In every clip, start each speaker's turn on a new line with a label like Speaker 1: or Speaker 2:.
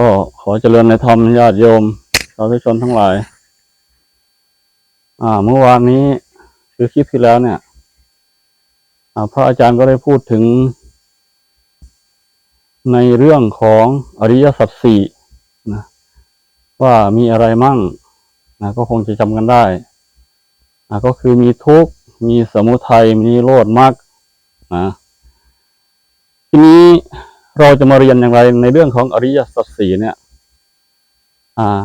Speaker 1: ก็ขอเจริญในธรรมญาติโยมสาธุชนทั้งหลาย อ่า เมื่อวานนี้คือคลิปที่แล้วเนี่ยอ่าพระอาจารย์ก็ได้พูดถึง ในเรื่องของอริยสัจสี่นะว่ามีอะไรมั่งนะก็คงจะจำกันได้อ่าก็คือมีทุกข์ มีสมุทัย มีโรธมรรคนะทีนี้ เราจะมาเรียนอย่างไรในเรื่องของอริยสัจสี่เนี่ย อ่า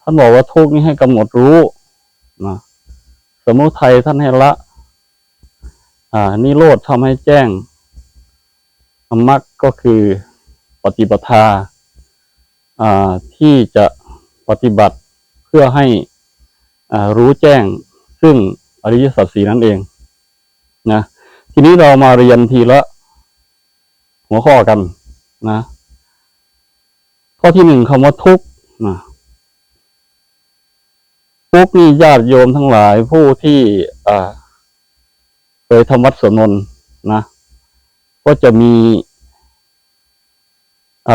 Speaker 1: ท่านบอกว่าทุกนี้ให้กำหนดรู้นะสมุทัยท่านให้ละ อ่านิโรธทำให้แจ้งมรรคก็คือปฏิปทา อ่า ที่จะปฏิบัติเพื่อให้อ่ารู้แจ้ง ซึ่งอริยสัจสีนั่นเอง นะ ทีนี้เรามาเรียนทีละ หัวข้อกันนะ ข้อที่หนึ่งคำว่าทุกข์นะทุกข์นี่ญาติโยมทั้งหลายผู้ที่อ่าเคยทำวัดสวดมนต์นะ ก็จะมี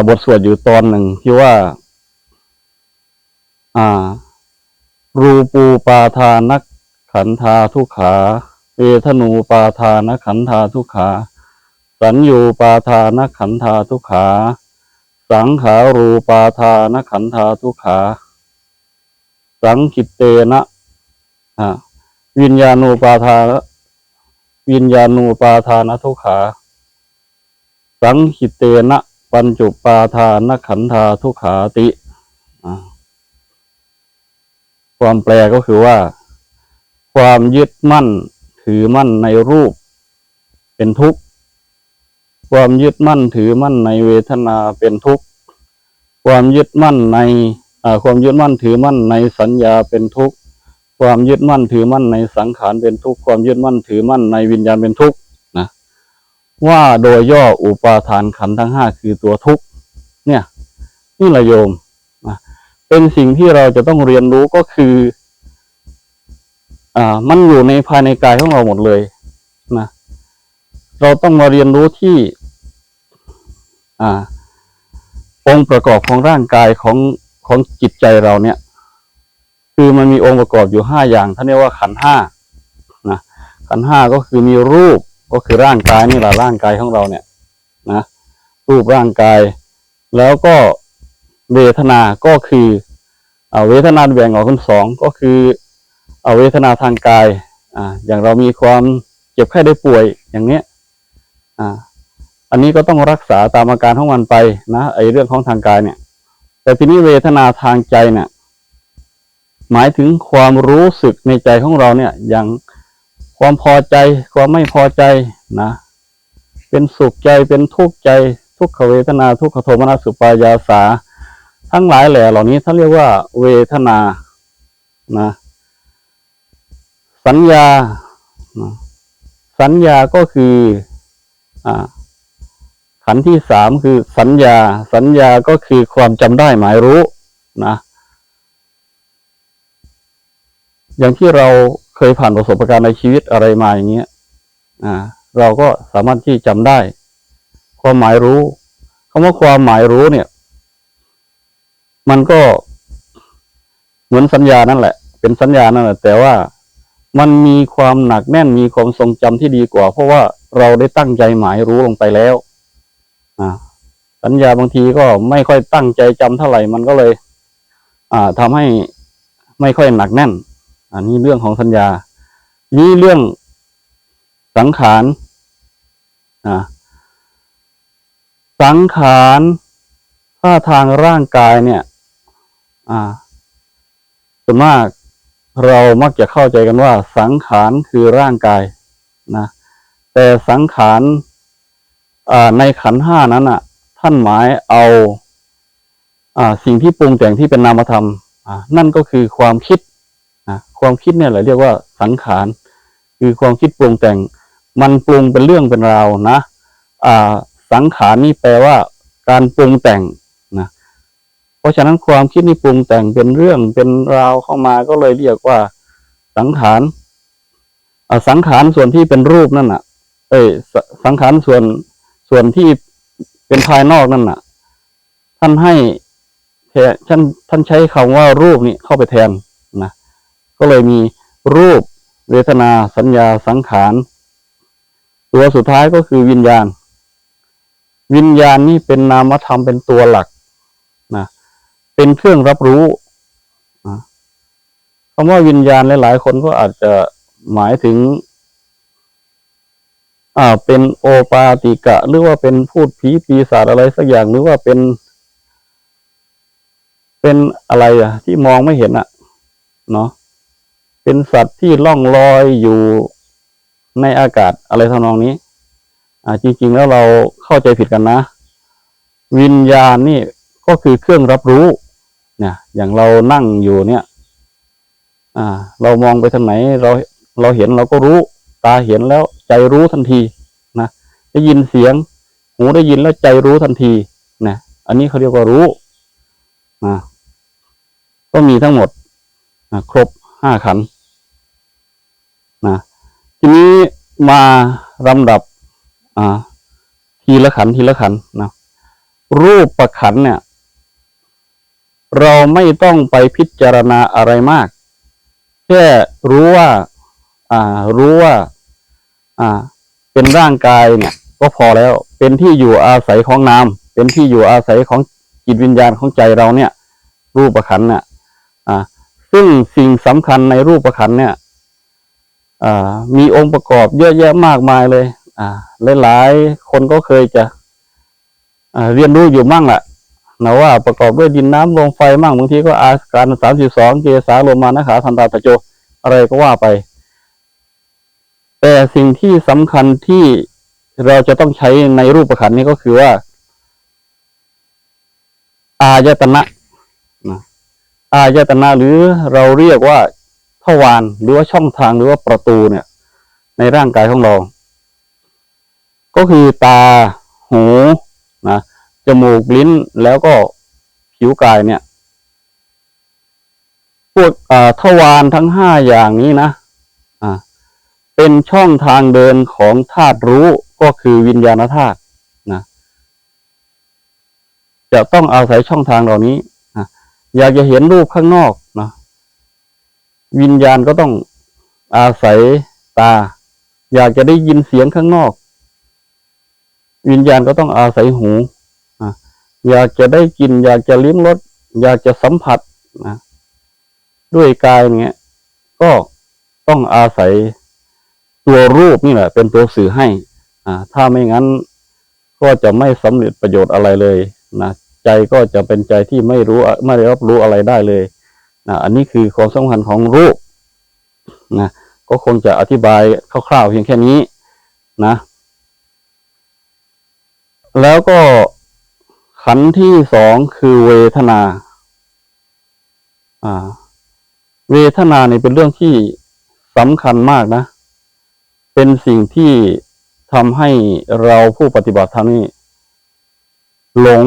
Speaker 1: บทสวดอยู่ตอนหนึ่งที่ว่า อ่า รูปูปาทานักขันธาทุกขา เวทนูปาทานขันธาทุกขา สัญญูปาทานขันธาทุขา สังขารูปาทานขันธาทุขา สังคิตเตนะวิญญาณูปาทานวิญญาณูปาทานทุขา สังคิตเตนะปัญจุปาทานขันธาทุขาติความแปลก็คือว่า ความยึดมั่นถือมั่นในรูป เป็นทุกข์ ความยึดมั่นถือมั่นในเวทนาเป็นทุกข์ ความยึดมั่นในความยึดมั่นถือมั่นในสัญญาเป็นทุกข์ ความยึดมั่นถือมั่นในสังขารเป็นทุกข์ ความยึดมั่นถือมั่นในวิญญาณเป็นทุกข์นะ ว่าโดยย่ออุปาทานขันธ์ทั้งห้าคือตัวทุกข์ เนี่ย นี่ละโยมนะเป็นสิ่งที่เราจะต้องเรียนรู้ก็คือ อ่า มันอยู่ในภายในกายของเราหมดเลยนะ เราต้องมาเรียนรู้ที่ อ่า องค์ประกอบของร่างกายของของจิตใจเราเนี่ย คือมันมีองค์ประกอบอยู่ห้าอย่างท่านเรียกว่าขันห้านะขันห้าก็คือมีรูปก็คือร่างกายนี่แหละร่างกายของเราเนี่ยนะรูปร่างกาย แล้วก็เวทนา ก็คือเอาเวทนาแบ่งออกเป็นสองก็คือเอาเวทนาทางกาย อ่า อย่างเรามีความเจ็บไข้ได้ป่วยอย่างเนี้ยอ่า อันนี้ก็ต้องรักษาตามอาการของมันไปนะไอเรื่องของทางกายเนี่ย แต่ทีนี้เวทนาทางใจเนี่ยหมายถึงความรู้สึกในใจของเราเนี่ย อย่างความพอใจ ความไม่พอใจนะ เป็นสุขใจเป็นทุกข์ใจ ทุกขเวทนา ทุกขโทมนัสสุปายาสา ทั้งหลายแหล่เหล่านี้ท่านเรียกว่า เวทนานะสัญญานะสัญญาก็คือ อ่า ขันที่สามคือสัญญา สัญญาก็คือความจำได้หมายรู้นะ อย่างที่เราเคยผ่านประสบการณ์ในชีวิตอะไรมาอย่างเงี้ยอ่าเราก็สามารถที่จำได้ ความหมายรู้คำว่าความหมายรู้เนี่ย มันก็เหมือนสัญญานั่นแหละ เป็นสัญญานั่นแหละแต่ว่ามันมีความหนักแน่นมีความทรงจำที่ดีกว่า เพราะว่าเราได้ตั้งใจหมายรู้ลงไปแล้ว สัญญาบางทีก็ไม่ค่อยตั้งใจจำเท่าไหร่มันก็เลย อ่าทำให้ไม่ค่อยหนักแน่น อันนี้เรื่องของสัญญา นี่เรื่องสังขารอ่าสังขารถ้าทางร่างกายเนี่ย อ่าส่วนมากเรามักจะเข้าใจกันว่า สังขารคือร่างกายนะ แต่สังขารในขันห้านั้นอะ ท่านหมายเอาอ่าสิ่งที่ปรุงแต่งที่เป็นนามธรรมอ่านั่นก็คือความคิดอ่าความคิดเนี่ยแหละเรียกว่าสังขาร คือความคิดปรุงแต่ง มันปรุงเป็นเรื่องเป็นราวนะอ่าสังขารนี่แปลว่าการปรุงแต่งนะเพราะฉะนั้นความคิดนี่ปรุงแต่งเป็นเรื่องเป็นราวเข้ามาก็เลยเรียกว่าสังขารอ่าสังขารส่วนที่เป็นรูปนั่นน่ะ เอ้ยสสังขารส่วนส่วนที่ เป็นภายนอกนั่นน่ะ ท่านให้แทนท่านท่านใช้คำว่ารูปนี่เข้าไปแทนนะก็เลยมีรูปเวทนาสัญญาสังขาร ตัวสุดท้ายก็คือวิญญาณ วิญญาณนี่เป็นนามธรรมเป็นตัวหลักนะเป็นเครื่องรับรู้นะคำว่าวิญญาณหลายๆคนก็อาจจะหมายถึง อ่าเป็นโอปาติกะ หรือว่าเป็นพูดผีปีศาจอะไรสักอย่างหรือว่าเป็น เป็นอะไรอะ ที่มองไม่เห็นอะ เนาะเป็นสัตว์ที่ล่องลอยอยู่ในอากาศอะไรทำนองนี้ อ่า จริง ๆ แล้วเราเข้าใจผิดกันนะ วิญญาณนี่ก็คือเครื่องรับรู้เนี่ยอย่างเรานั่งอยู่เนี่ย อ่า เรามองไปทางไหนเราเราเห็นเราก็รู้ ตาเห็นแล้ว ใจรู้ทันทีนะได้ยินเสียง หูได้ยินแล้วใจรู้ทันทีนะอันนี้เขาเรียกว่ารู้นะก็มีทั้งหมดนะครบห้าขันนะทีนี้มาลำดับอ่าทีละขันทีละขันนะรูปประขันเนี่ย เราไม่ต้องไปพิจารณาอะไรมาก แค่รู้ว่า อ่า รู้ว่า อ่า เป็นร่างกายเนี่ย ก็พอแล้ว เป็นที่อยู่อาศัยของนามเป็นที่อยู่อาศัยของจิตวิญญาณของใจเราเนี่ย รูปประขันเนี่ยอ่า ซึ่งสิ่งสำคัญในรูปประขันเนี่ยอ่ามีองค์ประกอบเยอะแยะมากมายเลย อ่าหลายๆคนก็เคยจะอ่าเรียนรู้อยู่มั่งแหละนะว่าประกอบด้วยดินน้ำลมไฟมั่งบางทีก็อาการสามสิบสองเกสาโลมานะขาทันตาตะโจอะไรก็ว่าไป แต่สิ่งที่สำคัญที่เราจะต้องใช้ในรูปประขันนี้ก็คือว่า อายตนะนะอายตนะหรือเราเรียกว่าทวารหรือว่าช่องทางหรือว่าประตูเนี่ย ในร่างกายของเรา ก็คือตาหูนะจมูกลิ้นแล้วก็ผิวกายเนี่ย พวกอ่าทวารทั้งห้าอย่างนี้นะ อ่า เป็นช่องทางเดินของธาตุรู้ก็คือวิญญาณธาตุนะ จะต้องอาศัยช่องทางเหล่านี้นะอยากจะเห็นรูปข้างนอกนะวิญญาณก็ต้องอาศัยตา อยากจะได้ยินเสียงข้างนอก วิญญาณก็ต้องอาศัยหูอะอยากจะได้กิน อยากจะลิ้มรสอยากจะสัมผัสนะด้วยกายเนี้ยก็ต้องอาศัย ตัวรูปนี่แหละ เป็นตัวสื่อให้ อ่า ถ้าไม่งั้น ก็จะไม่สำเร็จประโยชน์อะไรเลยนะใจก็จะเป็นใจที่ไม่รู้ไม่ได้รับรู้อะไรได้เลยนะอันนี้คือความสำคัญของรูปนะก็คงจะอธิบายคร่าวๆเพียงแค่นี้นะ แล้วก็ขันที่สองคือเวทนา อ่า เวทนาเนี่ยเป็นเรื่องที่สำคัญมากนะ เป็นสิ่งที่ทำให้เราผู้ปฏิบัติธรรมนี่หลง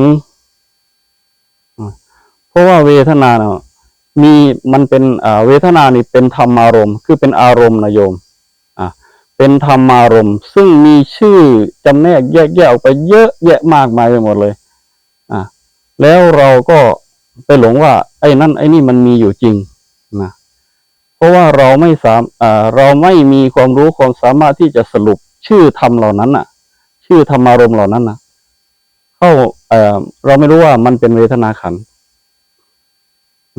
Speaker 1: เพราะว่าเวทนาเนาะมีมันเป็นเวทนานี่เป็นธรรมารมณ์คือเป็นอารมณ์นะโยมอ่าเป็นธรรมารมณ์ซึ่งมีชื่อจำแนกแยกแยะออกไปเยอะแยะมากมายไปหมดเลย อ่าแล้วเราก็ไปหลงว่า ไอ้นั่นไอ้นี่มันมีอยู่จริง ราะว่าเราไม่สามเราไม่มีความรู้ความสามารถที่จะสรุปชื่อธรรมเหล่านั้นน่ะ ชื่อธรรมารมเหล่านั้นนะเข้าเอเราไม่รู้ว่ามันเป็นเวทนาขันธ์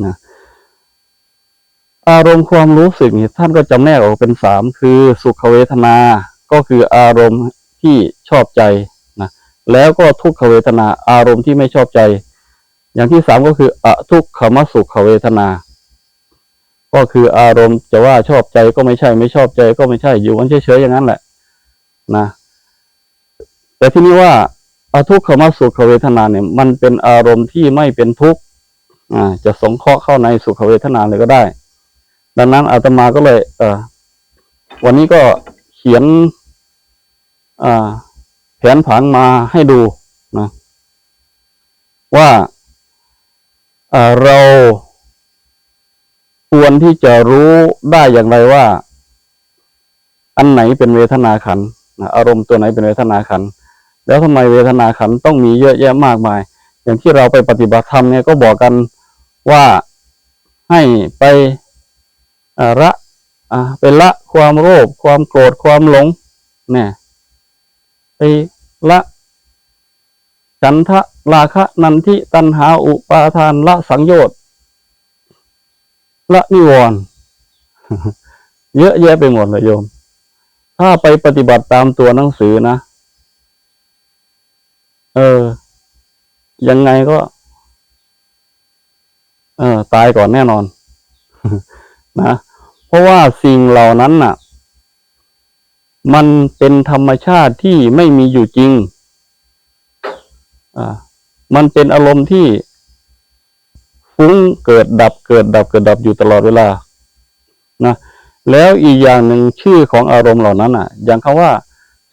Speaker 1: นะอารมณ์ความรู้สึกนี่ท่านก็จำแนกออกเป็นสามคือสุขเวทนา ก็คืออารมณ์ที่ชอบใจนะแล้วก็ทุกขเวทนา อารมณ์ที่ไม่ชอบใจ อย่างที่สามก็คืออทุกขมสุขเวทนา ก็คืออารมณ์จะว่าชอบใจก็ไม่ใช่ ไม่ชอบใจก็ไม่ใช่อยู่มันเฉยๆอย่างนั้นแหละ นะ แต่ที่นี้ว่าอทุกขมสุขเวทนาเนี่ย มันเป็นอารมณ์ที่ไม่เป็นทุกข์อ่า จะสงเคราะห์เข้าในสุขเวทนาเลยก็ได้ ดังนั้นอาตมาก็เลย เออวันนี้ก็เขียน อ่า แผนผังมาให้ดูนะ ว่าอ่าเรา ควรที่จะรู้ได้อย่างไรว่า อันไหนเป็นเวทนาขันอารมณ์ตัวไหนเป็นเวทนาขันแล้วทำไมเวทนาขันต้องมีเยอะแยะมากมาย อย่างที่เราไปปฏิบัติธรรมเนี่ยก็บอกกันว่าให้ไปละอ่าไปละความโลภความโกรธความหลง เนี่ยไปละฉันทะราคะนันทิตันหาอุปาทานละสังโยชน์ ละนิวรณ์เยอะแยะไปหมดเลยโยม ถ้าไปปฏิบัติตามตัวหนังสือนะ เออ ยังไงก็ เออ ตายก่อนแน่นอน นะ เพราะว่าสิ่งเหล่านั้นน่ะ มันเป็นธรรมชาติที่ไม่มีอยู่จริง อ่า มันเป็นอารมณ์ที่ ฟุ้งเกิดดับเกิดดับเกิดดับอยู่ตลอดเวลานะแล้วอีกอย่างหนึ่งชื่อของอารมณ์เหล่านั้นอะ อย่างคำว่า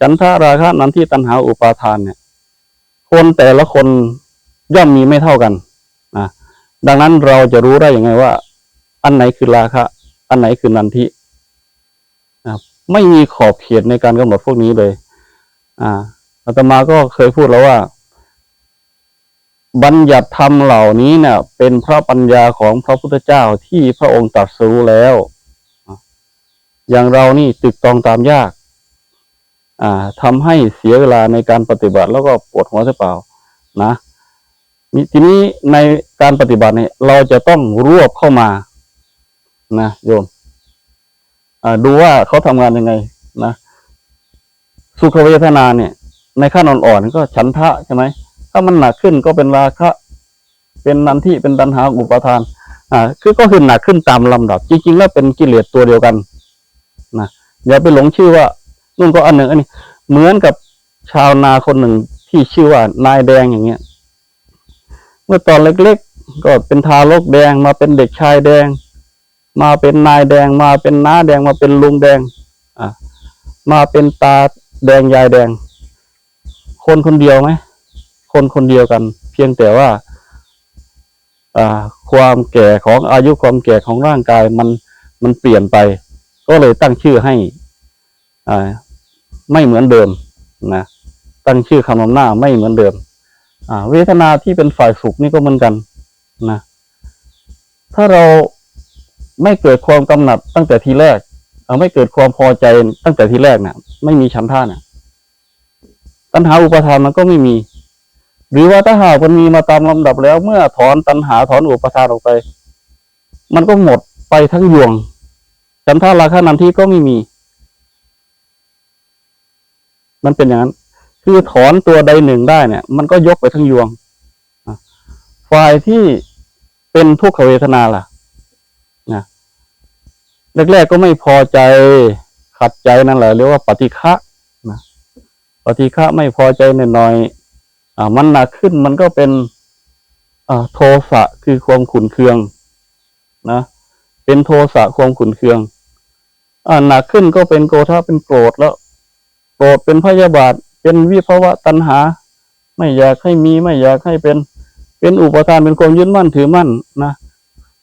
Speaker 1: ฉันทะราคะนั้นที่ตัณหาอุปาทานเนี่ย คนแต่ละคนย่อมมีไม่เท่ากันนะดังนั้นเราจะรู้ได้ยังไงว่า อันไหนคือราคะ อันไหนคือนันทินะไม่มีขอบเขตในการกำหนดพวกนี้เลย อ่าอาตมาก็เคยพูดแล้วว่า บัญญัติธรรมเหล่านี้เนี่ยเป็นพระปัญญาของพระพุทธเจ้าที่พระองค์ตรัสรู้แล้ว อย่างเรานี่ตึกตองตามยาก อ่าทำให้เสียเวลาในการปฏิบัติ แล้วก็ปวดหัวเสียเปล่า นะทีนี้ในการปฏิบัติเนี่ยเราจะต้องรวบเข้ามา นะโยมดูว่าเขาทำงานยังไง นะ สุขเวทนาเนี่ย ในขั้นอ่อนๆก็ฉันทะใช่ไหม ถ้ามันหนักขึ้นก็เป็นราคะ เป็นนันทิเป็นตัณหาอุปทาน อ่า คือก็คือหนักขึ้นตามลำดับ จริงๆ แล้วเป็นกิเลสตัวเดียวกันนะอย่าไปหลงชื่อว่านู่นก็อันหนึ่งอันนี้ เหมือนกับชาวนาคนหนึ่งที่ชื่อว่านายแดงอย่างเงี้ย เมื่อตอนเล็กๆ ก็เป็นทารกแดงมาเป็นเด็กชายแดง มาเป็นนายแดงมาเป็นน้าแดงมาเป็นลุงแดง อ่ามาเป็นตาแดงยายแดง คนคนเดียวไหม คนคนเดียวกัน เพียงแต่ว่าความแก่ของอายุความแก่ของร่างกายมันมันเปลี่ยนไป ก็เลยตั้งชื่อให้ไม่เหมือนเดิมนะตั้งชื่อคำนำหน้าไม่เหมือนเดิมอ่าเวทนาที่เป็นฝ่ายสุขนี่ก็เหมือนกันนะถ้าเราไม่เกิดความกำหนัดตั้งแต่ทีแรกเอาไม่เกิดความพอใจตั้งแต่ทีแรกนี่ยไม่มีฉันท่านี่ยตัณหาอุปทานมันก็ไม่มี หรือว่าถ้าหากมันมีมาตามลำดับแล้ว เมื่อถอนตัณหาถอนอุปทานออกไป มันก็หมดไปทั้งยวงฉันท่าราคานันที่ก็ไม่มี มันเป็นอย่างนั้น คือถอนตัวใดหนึ่งได้เนี่ย มันก็ยกไปทั้งยวงฝ่ายที่เป็นทุกขเวทนาล่ะนะแรกๆก็ไม่พอใจขัดใจนั่นแหละเรียกว่าปฏิฆะนะปฏิฆะไม่พอใจหน่อยๆ อ่ามันหนักขึ้นมันก็เป็นอ่าโทสะคือความขุนเคืองนะเป็นโทสะความขุนเคืองอ่าหนักขึ้นก็เป็นโกธาเป็นโกรธแล้วโกรธเป็นพยาบาท เป็นวิภวะตัณหา ไม่อยากให้มีไม่อยากให้เป็น เป็นอุปทานเป็นความยึดมั่นถือมั่นนะ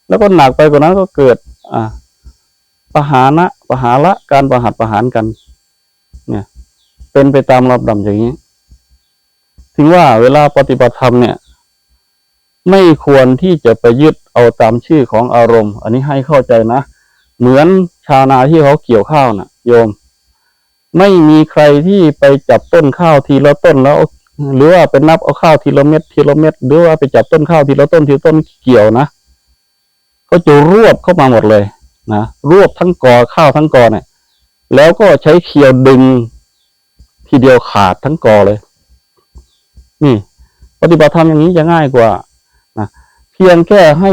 Speaker 1: แล้วก็หนักไปกว่านั้นก็เกิด อ่าปหานะปหาละการประหัตประหารกัน เนี่ย เป็นไปตามลำดับอย่างนี้ ถึงว่าเวลาปฏิบัติธรรมเนี่ย ไม่ควรที่จะไปยึดเอาตามชื่อของอารมณ์ อันนี้ให้เข้าใจนะ เหมือนชาวนาที่เขาเกี่ยวข้าวน่ะ โยม ไม่มีใครที่ไปจับต้นข้าวทีละต้นแล้ว หรือว่าไปนับเอาข้าวทีละเม็ดทีละเม็ดหรือว่าไปจับต้นข้าวทีละต้นทีละต้นเกี่ยวนะเขาจะรวบเข้ามาหมดเลยนะรวบทั้งกอข้าวทั้งกอเนี่ย แล้วก็ใช้เคียวดึง ทีเดียวขาดทั้งกอเลย นี่ ปฏิบัติธรรมอย่างนี้จะง่ายกว่านะเพียงแค่ให้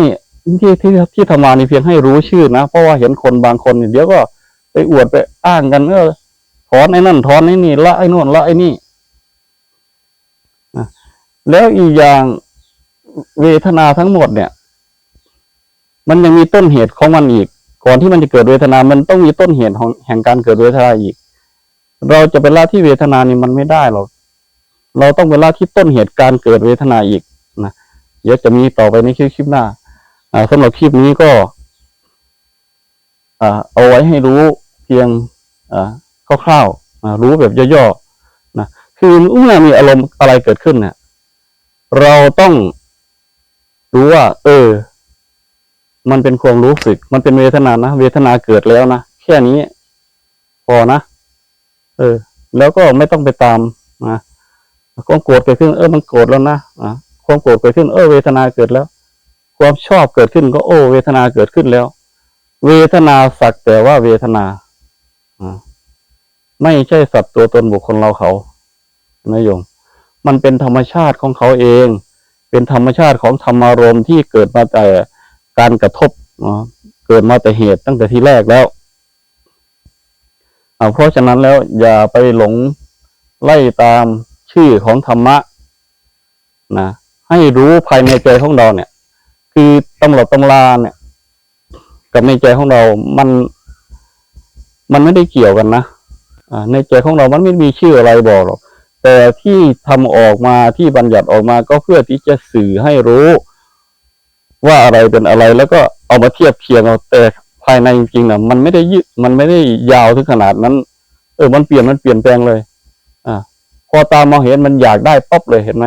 Speaker 1: ที่ที่ที่ทำมานี่เพียงให้รู้ชื่อนะ เพราะว่าเห็นคนบางคนเดี๋ยวก็ไปอวดไปอ้างกันเออถอนไอ้นั่นถอนไอ้นี่ละไอ้นู่นละไอ้นี่นะแล้วอีกอย่างเวทนาทั้งหมดเนี่ย มันยังมีต้นเหตุของมันอีก ก่อนที่มันจะเกิดเวทนา มันต้องมีต้นเหตุของแห่งการเกิดเวทนาอีก เราจะไปละที่เวทนานี่มันไม่ได้หรอก เราต้องไปละที่ต้นเหตุการเกิดเวทนาอีกนะเดี๋ยวจะมีต่อไปในคลิปหน้าสำหรับคลิปนี้ก็เอาไว้ให้รู้เพียงคร่าวๆรู้แบบย่อๆนะคือเมื่อมีอารมณ์อะไรเกิดขึ้นเนี่ยเราต้องรู้ว่า เออ มันเป็นความรู้สึก มันเป็นเวทนานะเวทนาเกิดแล้วนะแค่นี้ พอนะเออ แล้วก็ไม่ต้องไปตามนะ ความโกรธเกิดขึ้น เออมันโกรธแล้วนะอะความโกรธเกิดขึ้น เออเวทนาเกิดแล้ว ความชอบเกิดขึ้นก็โอ้เวทนาเกิดขึ้นแล้ว เวทนาสักแต่ว่าเวทนาอ่าไม่ใช่สัตว์ตัวตนบุคคลเราเขานะโยมมันเป็นธรรมชาติของเขาเอง เป็นธรรมชาติของธรรมารมณ์ที่เกิดมาแต่การกระทบเนาะเกิดมาแต่เหตุตั้งแต่ที่แรกแล้วเเพราะฉะนั้นแล้วอย่าไปหลงไล่ตาม ชื่อของธรรมะนะให้รู้ภายในใจของเราเนี่ย คือตำรับตำราเนี่ย กับในใจของเรามัน มันไม่ได้เกี่ยวกันนะในใจของเรามันไม่มีชื่ออะไรบอกหรอกแต่ที่ทำออกมาที่บัญญัติออกมาก็เพื่อที่จะสื่อให้รู้ ว่าอะไรเป็นอะไรแล้วก็เอามาเทียบเคียงเอาแต่ภายในจริงๆนะมันไม่ได้ยืดมันไม่ได้ยาวถึงขนาดนั้น เออ มันเปลี่ยนมันเปลี่ยนแปลงเลย พอตามมาเห็นมันอยากได้ป๊อปเลยเห็นไหม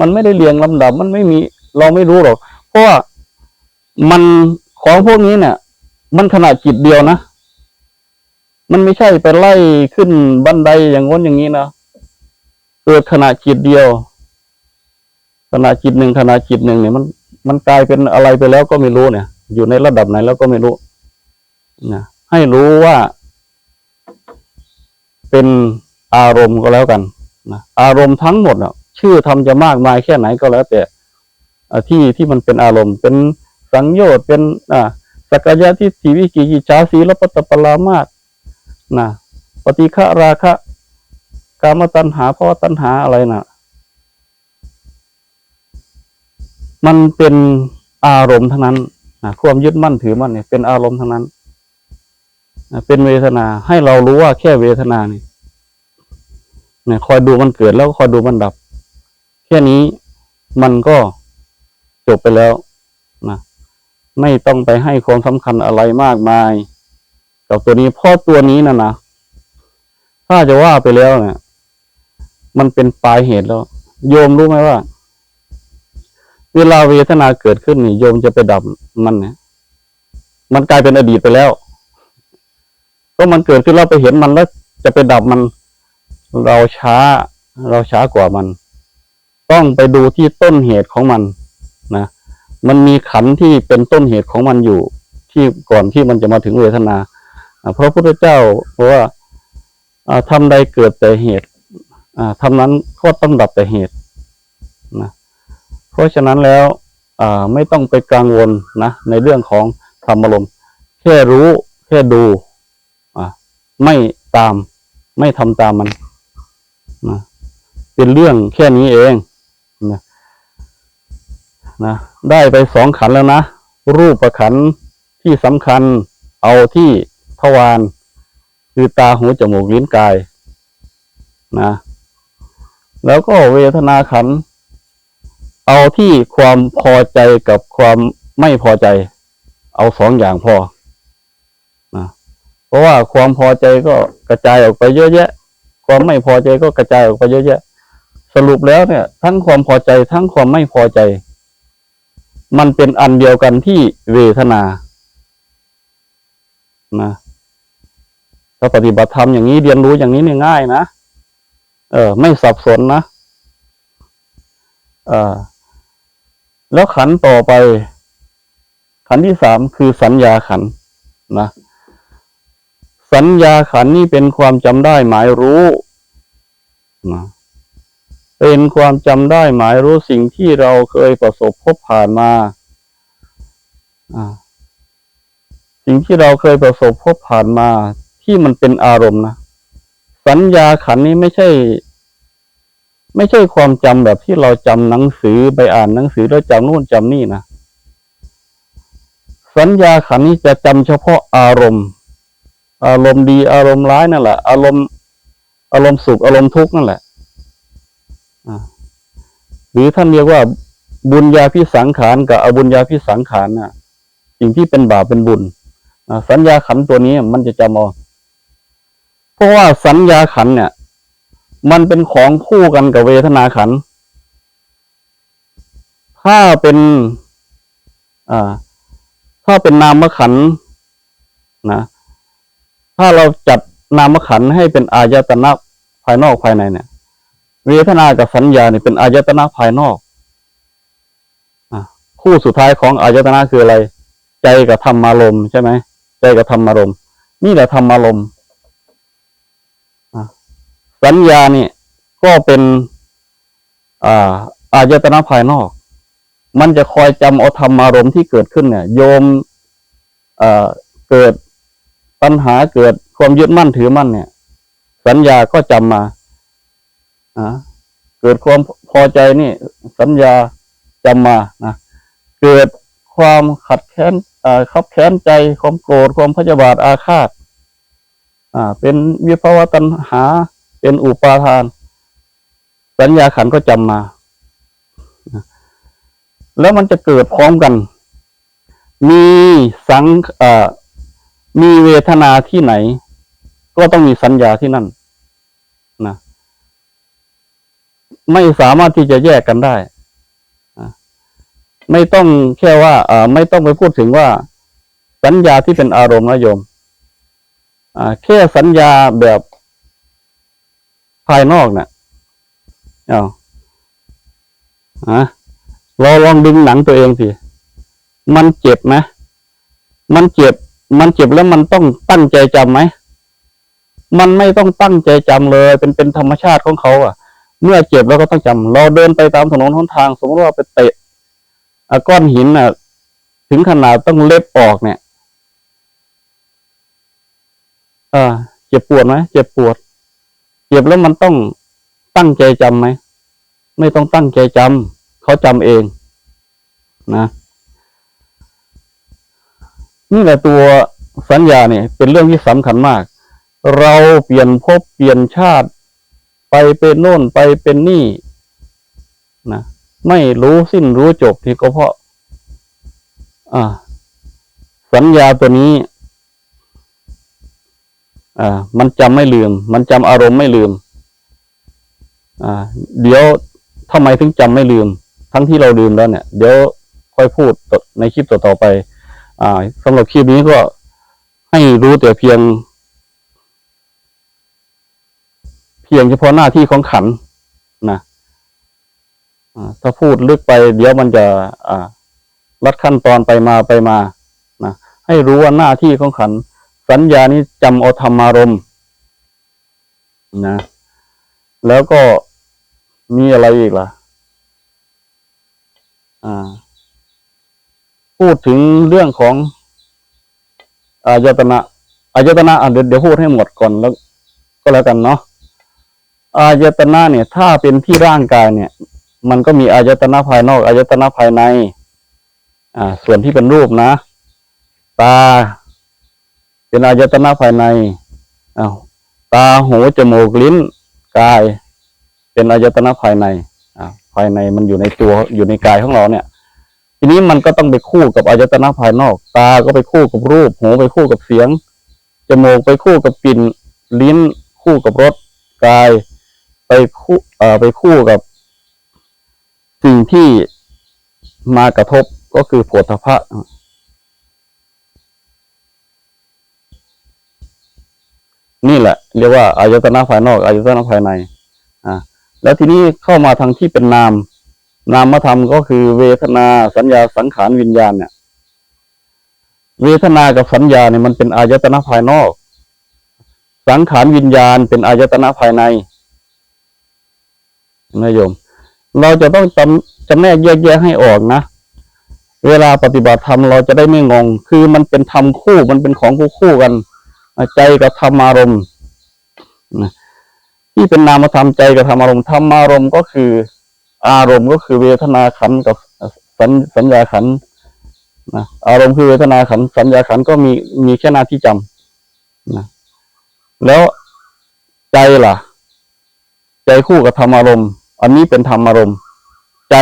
Speaker 1: มันไม่ได้เรียงลำดับ มันไม่มี เราไม่รู้หรอก เพราะว่ามันของพวกนี้เนี่ย มันขนาดจิตเดียวนะ มันไม่ใช่ไปไล่ขึ้นบันไดอย่างง้นอย่างนี้นะเกิดขณะจิตเดียวขณะจิตหนึ่งขณะจิตหนึ่งเนี่ยมันมันกลายเป็นอะไรไปแล้วก็ไม่รู้เนี่ย อยู่ในระดับไหนแล้วก็ไม่รู้นะให้รู้ว่าเป็น อารมณ์ก็แล้วกันนะอารมณ์ทั้งหมดอะ ชื่อทำจะมากมายแค่ไหนก็แล้วแต่ที่ที่มันเป็นอารมณ์เป็นสังโยชน์เป็นอ่าสักกายทิฏฐิวิกิกิจาสีและปตปรามาสนะปฏิฆะราคะกามตัณหาภาวะตัณหาอะไรน่ะ มันเป็นอารมณ์ทั้งนั้นนะความยึดมั่นถือมั่นเนี่ยเป็นอารมณ์ทั้งนั้นนะเป็นเวทนาให้เรารู้ว่าแค่เวทนานี่ นี่ยคอยดูมันเกิดแล้วก็คอยดูมันดับ แค่นี้มันก็จบไปแล้วนะไม่ต้องไปให้ความสำคัญอะไรมากมาย กับตัวนี้เพราะตัวนี้นะนะถ้าจะว่าไปแล้วเนี่ยมันเป็นปลายเหตุแล้ว โยมรู้ไหมว่า เวลาเวทนาเกิดขึ้นนี่โยมจะไปดับมันเนี่ยมันกลายเป็นอดีตไปแล้ว ก็มันเกิดขึ้นเราไปเห็นมันแล้วจะไปดับมัน เราช้า เราช้ากว่ามัน ต้องไปดูที่ต้นเหตุของมันนะมันมีขันที่เป็นต้นเหตุของมันอยู่ ที่ก่อนที่มันจะมาถึงเวทนาเพราะพระพุทธเจ้าบอกว่าอ่าทำใดเกิดแต่เหตุอ่าทำนั้นก็ต้องดับแต่เหตุนะเพราะฉะนั้นแล้วไม่ต้องไปกังวลนะในเรื่องของธรรมอารมแค่รู้ แค่ดูไม่ตาม ไม่ทำตามมัน นะเป็นเรื่องแค่นี้เองนะนะได้ไปสองขันแล้วนะ รูปประขันที่สำคัญเอาที่ทวารคือตาหูจมูกลิ้นกายนะแล้วก็เวทนาขัน เอาที่ความพอใจกับความไม่พอใจ เอาสองอย่างพอนะเพราะว่าความพอใจก็กระจายออกไปเยอะแยะ ความไม่พอใจก็กระจายออกไปเยอะแยะ สรุปแล้วเนี่ย ทั้งความพอใจทั้งความไม่พอใจ มันเป็นอันเดียวกันที่เวทนานะถ้าปฏิบัติธรรมอย่างนี้เรียนรู้อย่างนี้เนี่ยง่ายนะเออ ไม่สับสนนะเออแล้วขันต่อไป ขันที่สามคือสัญญาขันนะ สัญญาขันนี่เป็นความจำได้หมายรู้นะเป็นความจำได้หมายรู้สิ่งที่เราเคยประสบพบผ่านมาสิ่งที่เราเคยประสบพบผ่านมา ที่มันเป็นอารมณ์นะสัญญาขันนี้ไม่ใช่ ไม่ใช่ความจำแบบที่เราจำหนังสือไปอ่านหนังสือแล้วจำนู่นจำนี่นะสัญญาขันนี้จะจำเฉพาะอารมณ์ อารมณ์ดีอารมณ์ร้ายนั่นแหละอารมณ์อารมณ์สุขอารมณ์ทุกข์นั่นแหละหรือท่านเรียกว่าบุญญาพิสังขารกับอบุญญาพิสังขารน่ะ สิ่งที่เป็นบาปเป็นบุญสัญญาขันตัวนี้มันจะจำเอาเพราะว่าสัญญาขันเนี่ย มันเป็นของคู่กันกับเวทนาขัน ถ้าเป็นอ่าถ้าเป็นนามขันนะ ถ้าเราจัดนามขันให้เป็นอายตนะภายนอกภายในเนี่ย เวทนากับสัญญาเนี่ยเป็นอายตนะภายนอกอคู่สุดท้ายของอายตนะคืออะไร ใจกับธรรมารมณ์ใช่ไหมใจกับธรรมารมณ์นี่แหละธรรมารมณ์สัญญาเนี่ยก็เป็นอ่าอายตนะภายนอก มันจะคอยจำเอาธรรมารมณ์ที่เกิดขึ้นเนี่ย โยมเกิด ปัญหาเกิดความยึดมั่นถือมั่นเนี่ย สัญญาก็จำมาอ่าเกิดความพอใจนี่ สัญญาจำมานะเกิดความขัดแค้นอ่าขับแค้นใจความโกรธความพยาบาทอาฆาตอ่า เป็นวิภาวะตัณหา เป็นอุปาทาน สัญญาขันก็จำมาแล้วมันจะเกิดพร้อมกัน มีสังอ่า มีเวทนาที่ไหน ก็ต้องมีสัญญาที่นั่นนะไม่สามารถที่จะแยกกันได้อะไม่ต้องแค่ว่าอ่าไม่ต้องไปพูดถึงว่า สัญญาที่เป็นอารมณ์นะโยมอ่าแค่สัญญาแบบภายนอกเนะ่ะเอาอะเราลองดึงหนังตัวเองสิ มันเจ็บไหมมันเจ็บ มันเจ็บแล้วมันต้องตั้งใจจำไหม มันไม่ต้องตั้งใจจำเลย เป็นเป็นธรรมชาติของเขา อะ เมื่อเจ็บแล้วก็ต้องจำเราเดินไปตามถนนหนทาง สมมติว่าไปเตะอะก้อนหินอะ ถึงขนาดต้องเล็บออกเนี่ยอ่าเจ็บปวดไหมเจ็บปวด เจ็บแล้วมันต้องตั้งใจจำไหม ไม่ต้องตั้งใจจำเขาจำเอง นะ นี่แหละตัวสัญญาเนี่ยเป็นเรื่องที่สำคัญมาก เราเปลี่ยนภพเปลี่ยนชาติ ไปเป็นโน่นไปเป็นนี่นะไม่รู้สิ้นรู้จบที่ก็เพราะ อ่า สัญญาตัวนี้ อ่า มันจำไม่ลืม มันจำอารมณ์ไม่ลืม อ่า เดี๋ยวทำไมถึงจำไม่ลืม ทั้งที่เราลืมแล้วเนี่ย เดี๋ยวค่อยพูดในคลิปต่อๆไป อ่าสำหรับคลิปนี้ก็ให้รู้แต่เพียง เพียงเฉพาะหน้าที่ของขันนะถ้าพูดลึกไป เดี๋ยวมันจะอ่าลัดขั้นตอนไปมาไปมานะให้รู้ว่าหน้าที่ของขัน สัญญานี้จำเอาธรรมารมนะ แล้วก็มีอะไรอีกล่ะ อ่า พูดถึงเรื่องของอายตนะอายตนะอะเดี๋ยวเดี๋ยวพูดให้หมดก่อนแล้ว ก็แล้วกันเนาะอายตนะเนี่ย ถ้าเป็นที่ร่างกายเนี่ย มันก็มีอายตนะภายนอกอายตนะภายใน อ่า ส่วนที่เป็นรูปนะ ตา เป็นอายตนะภายในอ้าวตาหูจมูกลิ้นกาย เป็นอายตนะภายในอ่าภายในมันอยู่ในตัวอยู่ในกายของเราเนี่ย ทีนี้มันก็ต้องไปคู่กับอายตนะภายนอก ตาก็ไปคู่กับรูป หูไปคู่กับเสียง จมูกไปคู่กับกลิ่น ลิ้น คู่กับรส กาย ไปคู่เอ่อไปคู่กับ สิ่งที่มากระทบก็คือโผฏฐัพพะนี่แหละ เรียกว่าอายตนะภายนอกอายตนะภายใน อ่า แล้วทีนี้เข้ามาทางที่เป็นนาม นามธรรมก็คือเวทนาสัญญาสังขารวิญญาณเนี่ย เวทนากับสัญญาเนี่ยมันเป็นอายตนะภายนอก สังขารวิญญาณเป็นอายตนะภายในนะโยม เราจะต้องจำจำแนกแยกแยะให้ออกนะ เวลาปฏิบัติธรรมเราจะได้ไม่งง คือมันเป็นธรรมคู่มันเป็นของคู่คู่กัน ใจกับธรรมารมณ์นะที่เป็นนามธรรมใจกับธรรมารมณ์ธรรมารมณ์ก็คือ อารมณ์ก็คือเวทนาขันกับสัญสัญญาขันนะอารมณ์คือเวทนาขันสัญญาขันก็มีมีแค่หน้าที่จำนะแล้วใจล่ะ ใจคู่กับธรรมอารมณ์ อันนี้เป็นธรรมอารมณ์ ใจ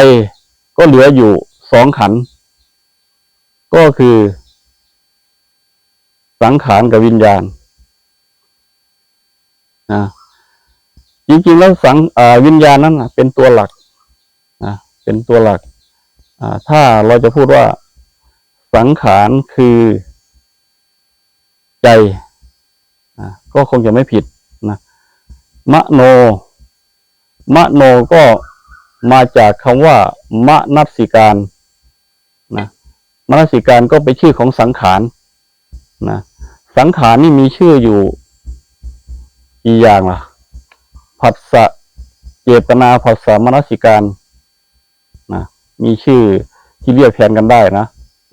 Speaker 1: ก็เหลืออยู่สองขัน ก็คือ สังขารกับวิญญาณนะจริงๆแล้วสังอวิญญาณนั้นเป็นตัวหลัก เป็นตัวหลัก ถ้าเราจะพูดว่าสังขารคือใจอก็คงจะไม่ผิดนะมโน มโนก็มาจากคำว่ามนัสิการนะมนัสิการก็เป็นชื่อของสังขารนะสังขารนี่มีชื่ออยู่กี่อย่างล่ะผัสสะเจตนาผัสสะมนสิการน มีชื่อที่เรียกแทนกันได้นะ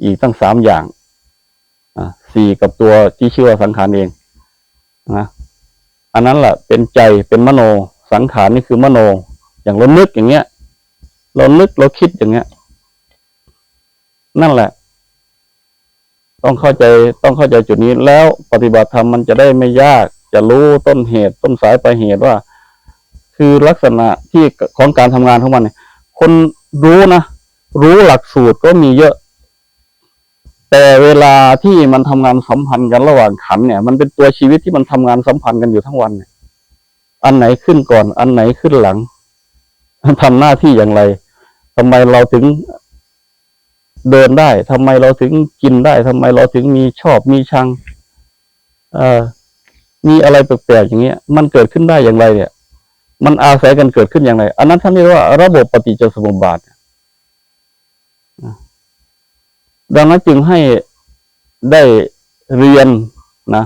Speaker 1: อีกตั้งสามอย่างอะสี่กับตัวที่ชื่อว่าสังขารเองนะอันนั้นแหละเป็นใจเป็นมโนสังขารนี่คือมโน อย่างเรานึกอย่างเงี้ย เรานึกเราคิดอย่างเงี้ย นั่นแหละ ต้องเข้าใจต้องเข้าใจจุดนี้แล้วปฏิบัติธรรมมันจะได้ไม่ยาก จะรู้ต้นเหตุ ต้นสายปลายเหตุว่า คือลักษณะที่ของการทำงานของมันเนี่ยคนรู้นะ รู้หลักสูตรก็มีเยอะ แต่เวลาที่มันทำงานสัมพันธ์กันระหว่างขันเนี่ย มันเป็นตัวชีวิตที่มันทำงานสัมพันธ์กันอยู่ทั้งวันเนี่ยอันไหนขึ้นก่อน อันไหนขึ้นหลังทำหน้าที่อย่างไรทำไมเราถึงเดินได้ทำไมเราถึงกินได้ทำไมเราถึงมีชอบมีชังเอ่อมีอะไรแปลกๆอย่างเงี้ย มันเกิดขึ้นได้อย่างไรเนี่ย มันอาศัยกันเกิดขึ้นอย่างไร อันนั้นท่านเรียกว่าระบบปฏิจจสมุปบาทนะ ดังนั้นจึงให้ได้เรียนนะ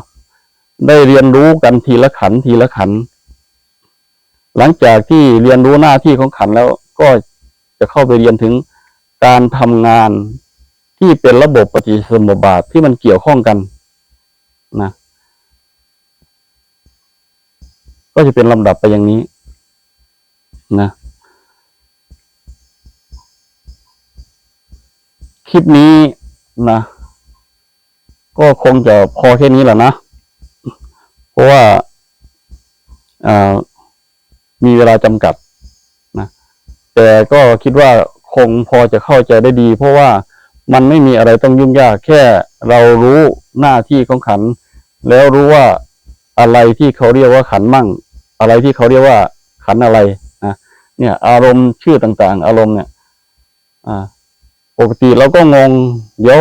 Speaker 1: ได้เรียนรู้กันทีละขันทีละขัน หลังจากที่เรียนรู้หน้าที่ของขันแล้วก็จะเข้าไปเรียนถึงการทำงานที่เป็นระบบปฏิสมบาทที่มันเกี่ยวข้องกันนะ ก็จะเป็นลำดับไปอย่างนี้นะ คลิปนี้นะก็คงจะพอแค่นี้แหละนะ เพราะว่าามีเวลาจำกัดนะแต่ก็คิดว่าคงพอจะเข้าใจได้ดี เพราะว่ามันไม่มีอะไรต้องยุ่งยาก แค่เรารู้หน้าที่ของขัน แล้วรู้ว่าอะไรที่เขาเรียกว่าขันมั่ง อะไรที่เขาเรียกว่าขันอะไรนะเนี่ย อารมณ์ชื่อต่างๆ อารมณ์เนี่ย อ่า ปกติเราก็งง เดี๋ยว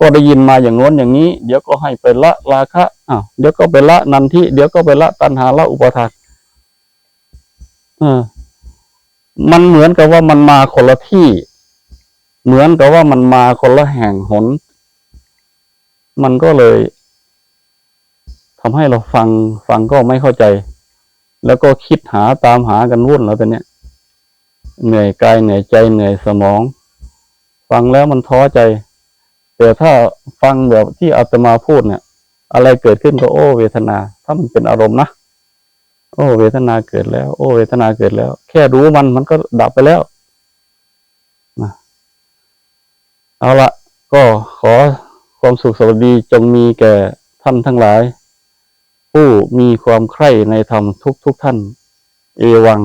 Speaker 1: ก็ได้ยินมาอย่างโน้นอย่างนี้ เดี๋ยวก็ให้ไปละราคะอ้าวเดี๋ยวก็ไปละนันทิเดี๋ยวก็ไปละตัณหาละอุปทานเออมันเหมือนกับว่ามันมาคนละที่ เหมือนกับว่ามันมาคนละแห่งหน มันก็เลยทำให้เราฟังฟังก็ไม่เข้าใจ แล้วก็คิดหาตามหากันวุ่นแล้วตอนเนี้ยเหนื่อยกายเหนื่อยใจเหนื่อยสมอง ฟังแล้วมันท้อใจ แต่ถ้าฟังแบบที่อาตมาพูดเนี่ย อะไรเกิดขึ้นก็โอ้เวทนา ถ้ามันเป็นอารมณ์นะโอ้เวทนาเกิดแล้ว โอ้เวทนาเกิดแล้ว แค่รู้มันมันก็ดับไปแล้วนะเอาละก็ขอความสุขสวัสดีจงมีแก่ท่านทั้งหลาย ผู้มีความใคร่ในธรรมทุกทุกท่าน เอวัง